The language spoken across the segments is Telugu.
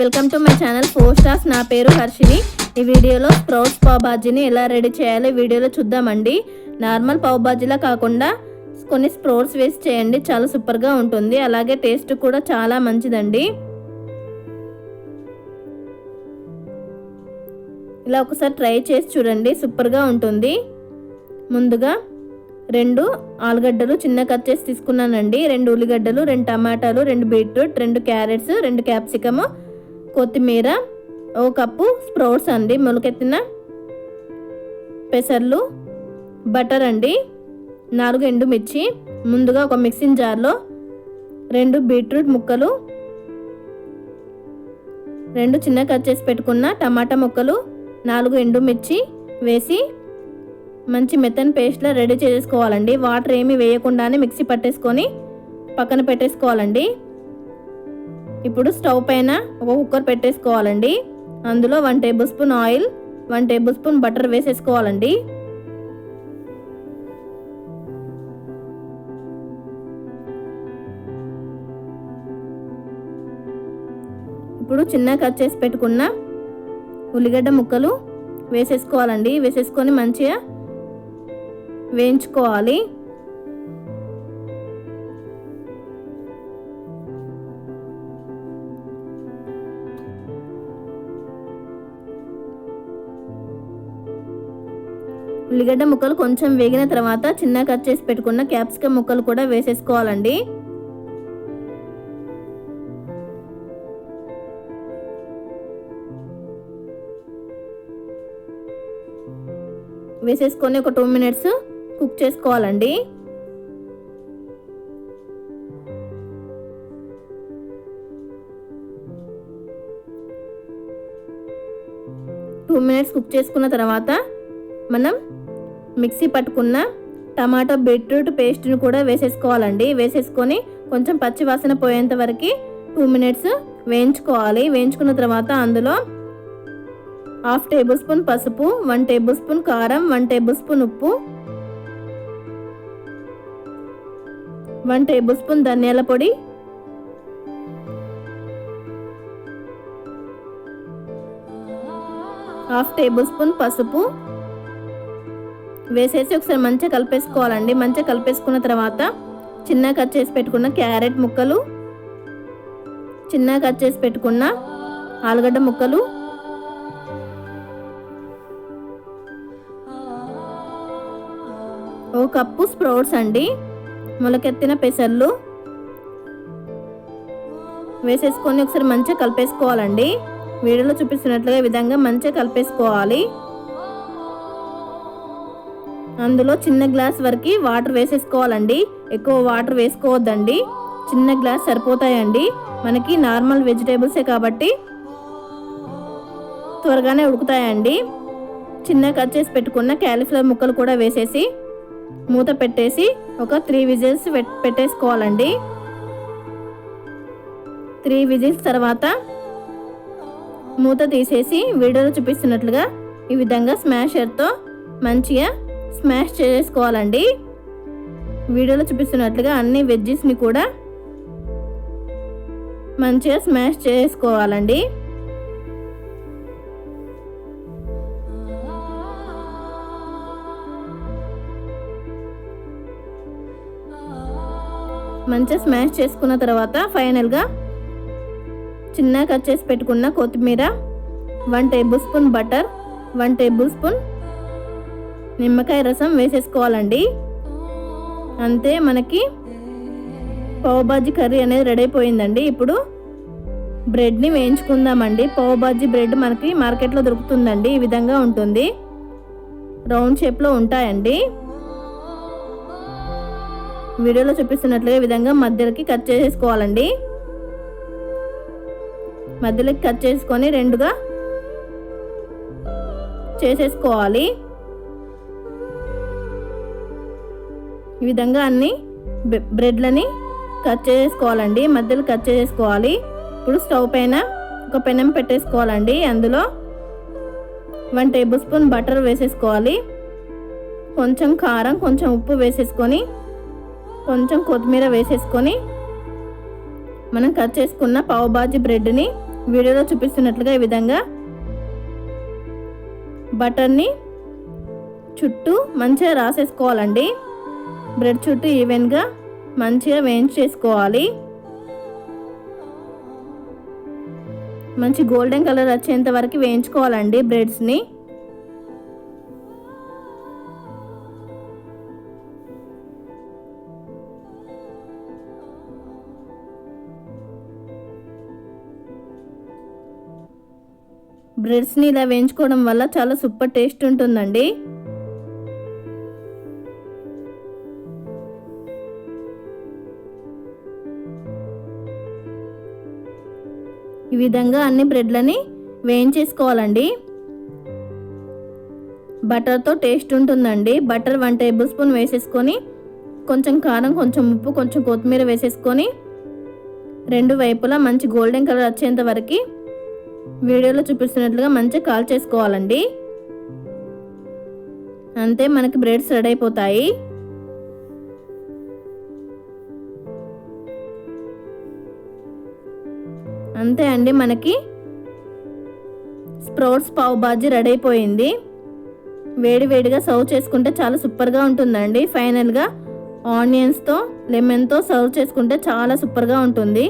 Welcome to my channel four stars. నా పేరు హర్షిని. ఈ వీడియోలో స్ప్రౌట్స్ పావ్ బాజీని ఎలా రెడీ చేయాలో వీడియోలో చూద్దామండి. నార్మల్ పావ్ బాజీలా కాకుండా కొన్ని స్ప్రౌట్స్ వేసి చేయండి. చాలా సూపర్గా ఉంటుంది. అలాగే టేస్ట్ కూడా చాలా మంచిదండి. ఇలా ఒకసారి ట్రై చేసి చూడండి. సూపర్గా ఉంటుంది. ముందుగా రెండు ఆలుగడ్డలు చిన్న కట్ చేసి తీసుకున్నానండి. రెండు ఉల్లిగడ్డలు రెండు టమాటాలు రెండు బీట్రూట్ రెండు క్యారెట్స్ రెండు క్యాప్సికమ్ కొత్తిమీర ఓ కప్పు స్ప్రౌట్స్ అండి. మొలకెత్తిన పెసర్లు బటర్ అండి. నాలుగు ఎండుమిర్చి ముందుగా ఒక మిక్సింగ్ జార్లో రెండు బీట్రూట్ ముక్కలు రెండు చిన్న కట్ చేసి పెట్టుకున్న టమాటా ముక్కలు నాలుగు ఎండుమిర్చి వేసి మంచి మెత్తని పేస్ట్లా రెడీ చేసుకోవాలండి. వాటర్ ఏమీ వేయకుండానే మిక్సీ పట్టేసుకొని పక్కన పెట్టేసుకోవాలండి. ఇప్పుడు స్టవ్ పైన ఒక కుక్కర్ పెట్టేసుకోవాలండి. అందులో one tablespoon oil one tablespoon butter వేసేసుకోవాలండి. ఇప్పుడు చిన్న కట్ చేసి పెట్టుకున్న ఉల్లిగడ్డ ముక్కలు వేసేసుకోవాలండి. వేసేసుకొని మంచిగా వేయించుకోవాలి. ఉల్లిగడ్డ ముక్కలు కొంచెం వేగిన తర్వాత చిన్న కట్ చేసి పెట్టుకున్న క్యాప్సికమ్ ముక్కలు కూడా వేసేసుకోవాలండి. వేసేసుకొని ఒక టూ మినిట్స్ కుక్ చేసుకోవాలండి. టూ మినిట్స్ కుక్ చేసుకున్న తర్వాత మనం మిక్సీ పట్టుకున్న టమాటో బీట్రూట్ పేస్ట్ని కూడా వేసేసుకోవాలండి. వేసేసుకొని కొంచెం పచ్చి వాసన పోయేంత వరకు టూ మినిట్స్ వేయించుకోవాలి. వేయించుకున్న తర్వాత అందులో హాఫ్ టేబుల్ స్పూన్ పసుపు వన్ టేబుల్ స్పూన్ కారం వన్ టేబుల్ స్పూన్ ఉప్పు వన్ టేబుల్ స్పూన్ ధనియాల పొడి హాఫ్ టేబుల్ స్పూన్ పసుపు వేసేసి ఒకసారి మంచిగా కలిపేసుకోవాలండి. మంచిగా కలిపేసుకున్న తర్వాత చిన్నగా కట్ చేసి పెట్టుకున్న క్యారెట్ ముక్కలు చిన్నగా కట్ చేసి పెట్టుకున్న ఆలుగడ్డ ముక్కలు ఓ కప్పు స్ప్రౌట్స్ అండి. మొలకెత్తిన పెసర్లు వేసేసుకొని ఒకసారి మంచిగా కలిపేసుకోవాలండి. వీడియోలో చూపిస్తున్నట్లుగా విధంగా మంచిగా కలిపేసుకోవాలి. అందులో చిన్న గ్లాస్ వరకు వాటర్ వేసేసుకోవాలండి. ఎక్కువ వాటర్ వేసుకోవద్దండి. చిన్న గ్లాస్ సరిపోతాయండి. మనకి నార్మల్ వెజిటేబుల్సే కాబట్టి త్వరగానే ఉడుకుతాయండి. చిన్న కట్ చేసి పెట్టుకున్న క్యాలీఫ్లవర్ ముక్కలు కూడా వేసేసి మూత పెట్టేసి ఒక త్రీ విజిల్స్ పెట్టేసుకోవాలండి. త్రీ విజిల్స్ తర్వాత మూత తీసేసి వీడియోలో చూపిస్తున్నట్లుగా ఈ విధంగా స్మాషర్తో మంచిగా స్మాష్ చేసుకోవాలండి వీడియోలో చూపిస్తున్నట్లుగా అన్ని వెజ్జెస్ని కూడా మంచిగా స్మాష్ చేసుకోవాలండి. మంచిగా స్మాష్ చేసుకున్న తర్వాత ఫైనల్గా చిన్న కట్ చేసి పెట్టుకున్న కొత్తిమీర one tablespoon butter one tablespoon నిమ్మకాయ రసం వేసేసుకోవాలండి. అంతే మనకి పావుబాజీ కర్రీ అనేది రెడీ అయిపోయిందండి. ఇప్పుడు బ్రెడ్ని వేయించుకుందామండి. పావుబాజీ బ్రెడ్ మనకి మార్కెట్లో దొరుకుతుందండి. ఈ విధంగా ఉంటుంది. రౌండ్ షేప్లో ఉంటాయండి. వీడియోలో చూపిస్తున్నట్లుగా ఈ విధంగా మధ్యలోకి కట్ చేసేసుకోవాలండి. మధ్యలోకి కట్ చేసుకొని రెండుగా చేసేసుకోవాలి. ఈ విధంగా అన్ని బ్రెడ్లని కట్ చేసుకోవాలండి. మధ్యలో కట్ చేసుకోవాలి. ఇప్పుడు స్టవ్ పైన ఒక పెనం పెట్టేసుకోవాలండి. అందులో వన్ టేబుల్ స్పూన్ బటర్ వేసేసుకోవాలి. కొంచెం కారం కొంచెం ఉప్పు వేసేసుకొని కొంచెం కొత్తిమీర వేసేసుకొని మనం కట్ చేసుకున్న పావుబాజీ బ్రెడ్ని వీడియోలో చూపిస్తున్నట్లుగా ఈ విధంగా బటర్ని చుట్టూ మంచిగా రాసేసుకోవాలండి. బ్రెడ్ చుట్టూ ఈవెన్గా మంచిగా వేయించి చేసుకోవాలి మంచి గోల్డెన్ కలర్ వచ్చేంత వరకు వేయించుకోవాలండి బ్రెడ్స్ని. బ్రెడ్స్ని ఇలా వేయించుకోవడం వల్ల చాలా సూపర్ టేస్ట్ ఉంటుందండి. ఈ విధంగా అన్ని బ్రెడ్లని వేయించేసుకోవాలండి. బటర్తో టేస్ట్ ఉంటుందండి. బటర్ వన్ టేబుల్ స్పూన్ వేసేసుకొని కొంచెం కారం కొంచెం ఉప్పు కొంచెం కొత్తిమీర వేసేసుకొని రెండు వైపులా మంచి గోల్డెన్ కలర్ వచ్చేంత వరకు వీడియోలో చూపిస్తున్నట్లుగా మంచిగా కాల్ చేసుకోవాలండి. అంతే మనకి బ్రెడ్స్ రెడీ అయిపోతాయి. అంతే అండి మనకి. స్ప్రౌట్స్ పావు బాజీ రెడీ అయిపోయింది. వేడివేడిగా సర్వ్ చేసుకుంటే చాలా సూపర్గా ఉంటుందండి. ఫైనల్గా ఆనియన్స్తో లెమన్తో సర్వ్ చేసుకుంటే చాలా సూపర్గా ఉంటుంది.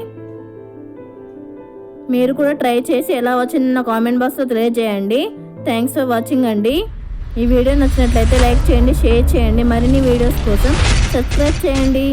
మీరు కూడా ట్రై చేసి ఎలా వచ్చిందో నా కామెంట్ బాక్స్లో తెలియజేయండి. థ్యాంక్స్ ఫర్ వాచింగ్ అండి. ఈ వీడియో నచ్చినట్లయితే లైక్ చేయండి షేర్ చేయండి. మరిన్ని వీడియోస్ కోసం సబ్స్క్రైబ్ చేయండి.